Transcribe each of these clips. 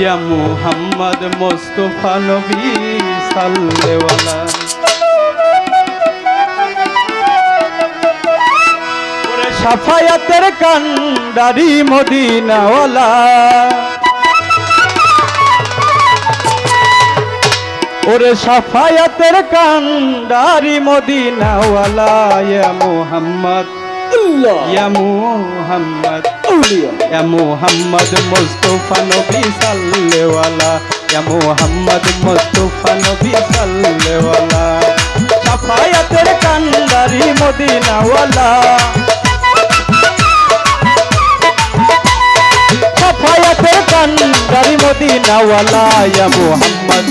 ইয়া মুহাম্মদ মোস্তফা নবী সাল্লেওয়ালা সাফায়াতের কান্ডারি মদিনাওয়ালা। ওরে সাফায়াতের কান্ডারি মদিনাওয়ালা ইয়া মুহাম্মদ আল্লাহ ইয়া মুহাম্মদ আউলিয়া ইয়া মুহাম্মদ মুস্তাফা নবী সাল্লেওয়ালা ইয়া মুহাম্মদ মুস্তাফা নবী সাল্লেওয়ালা সাফায়াতের কান্ডারি মদিনাওয়ালা সাফায়াতের কান্ডারি মদিনাওয়ালা ইয়া মুহাম্মদ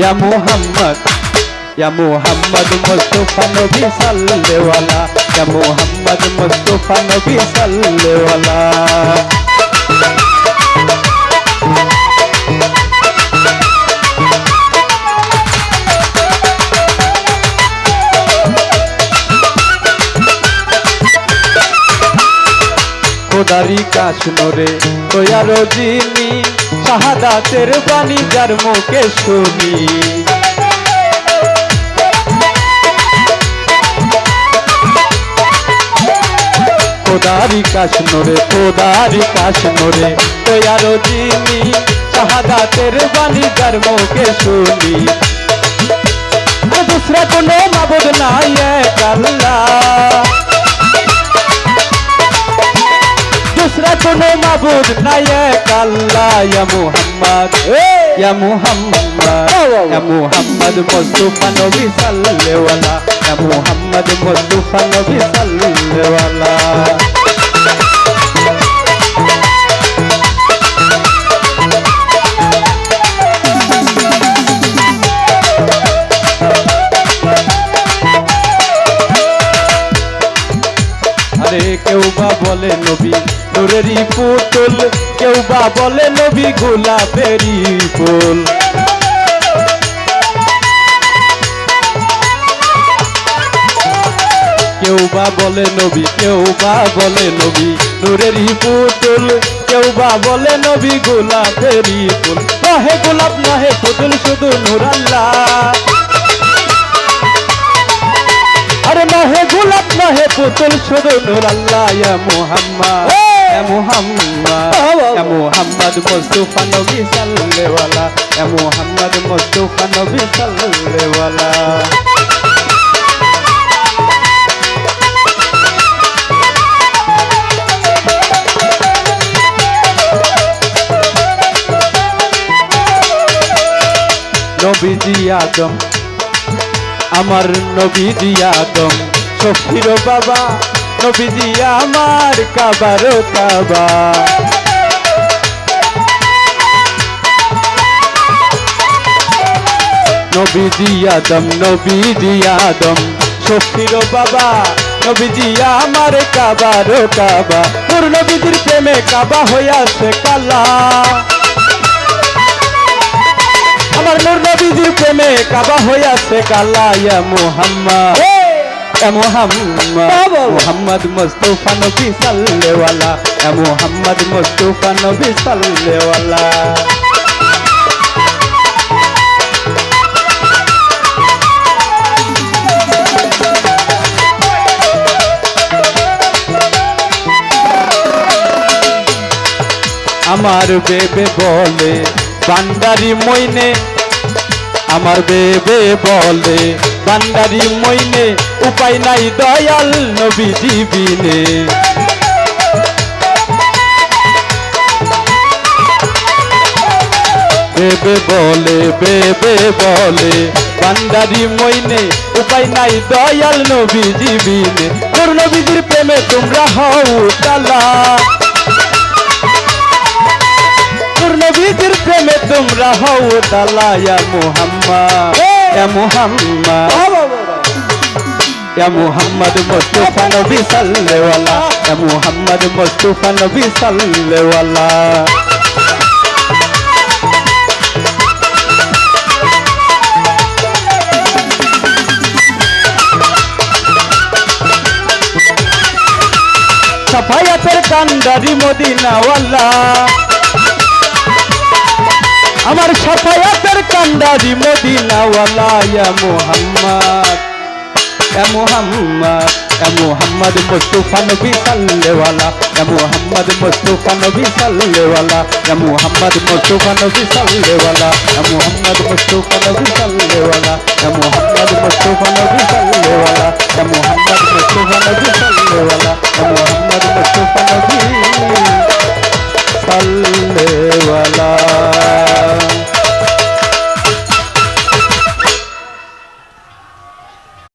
ইয়া মুহাম্মদ ইয়া মুহাম্মদ মুস্তাফা নবী সাল্লেওয়ালা ইয়া মুহাম্মদ মুস্তাফা নবী সাল্লেওয়ালা খোদারি কাশ নরে তোয়ার যিনি শাহাদাতের বাণী যার মুখে শুনি খোদারি কাশ নরে খোদারি কাশ নরে তোয়ার যিনি শাহাদাতের বাণী যার মুখে শুনি আর দুসরা কোনো মাবুদ নাই এক আল্লাহ दूसरा कोनो माबूद ना ये अल्लाह या मोहम्मद या मोहम्मद या मोहम्मद मुस्तफा नबी सल्लल्लाहु वाला না মোহাম্মদ মুস্তফা নবী সাল্লাল্লাহু কেউ বা বলে নবী নুরেরই পুতুল, কেউ বা বলে নবী গোলাপেরই ফুল। বা বলে নবী, কেউ বা বলে নবী। নূরেরই পুতুল, কেউ বা বলে নবী, গোলাপেরই ফুল। নহে গোলাপ, নহে পুতুল, শুধু নূরাল্লাহ আরে নহে গোলাপ, নহে পুতুল, শুধু নূর আল্লাহ, ইয়া নবী নবী নবীজি আদম আমার নবীজি আদম সফির বাবা, নবীজি আমার কাবার কাবা। নবীজি আদম নবীজি আদম সফির বাবা, নবীজি আমার কাবার কাবা। নবীজির প্রেমে কাবা হইয়াছে কালা আমার নূর নবীজির প্রেমে কাবা হইয়াছে কালা ইয়া মুহাম্মদ। মুহাম্মদ মুহাম্মদ মুস্তাফা নবী ইয়া মুহাম্মদ মুস্তাফা নবী সাল্লাল্লাহু আলা আমার বেবে বলে বান্দারি মইনে, আমার বেবে বলে, বান্দারি মইনে, উপায় নাই দয়াল নবী জীবিনে বেবে বলে বেবে বলে, বান্দারি মইনে, উপায় নাই দয়াল নবী জীবিনে তোর নবীজির প্রেমে তোমরা হও তালা তোর প্রেমে তোমরা হও ইয়া মুহাম্মদ। মুহাম্মদ। মুহাম্মদ মুস্তাফা নবী আলা ইয়া মুহাম্মদ মুস্তাফা নবী সাল্লাল্লাহু আলা সাফায়াতের কান্ডারি মদিনাওয়ালা। আমার সাফায়াতের কান্ডারি মদিনাওয়ালা, ইয়া মুহাম্মদ। ইয়া মুহাম্মদ ইয়া মুহাম্মদ মুস্তাফা নবী সাল্লেওয়ালা ইয়া মুহাম্মদ মুস্তাফা নবী সাল্লেওয়ালা ইয়া মুহাম্মদ মুস্তাফা নবী সাল্লেওয়ালা ইয়া মুহাম্মদ মুস্তাফা নবী সাল্লেওয়ালা ইয়া মুহাম্মদ মুস্তাফা নবী সাল্লেওয়ালা ইয়া মুহাম্মদ মুস্তাফা নবী সাল্লেওয়ালা ইয়া মুহাম্মদ